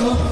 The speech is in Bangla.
더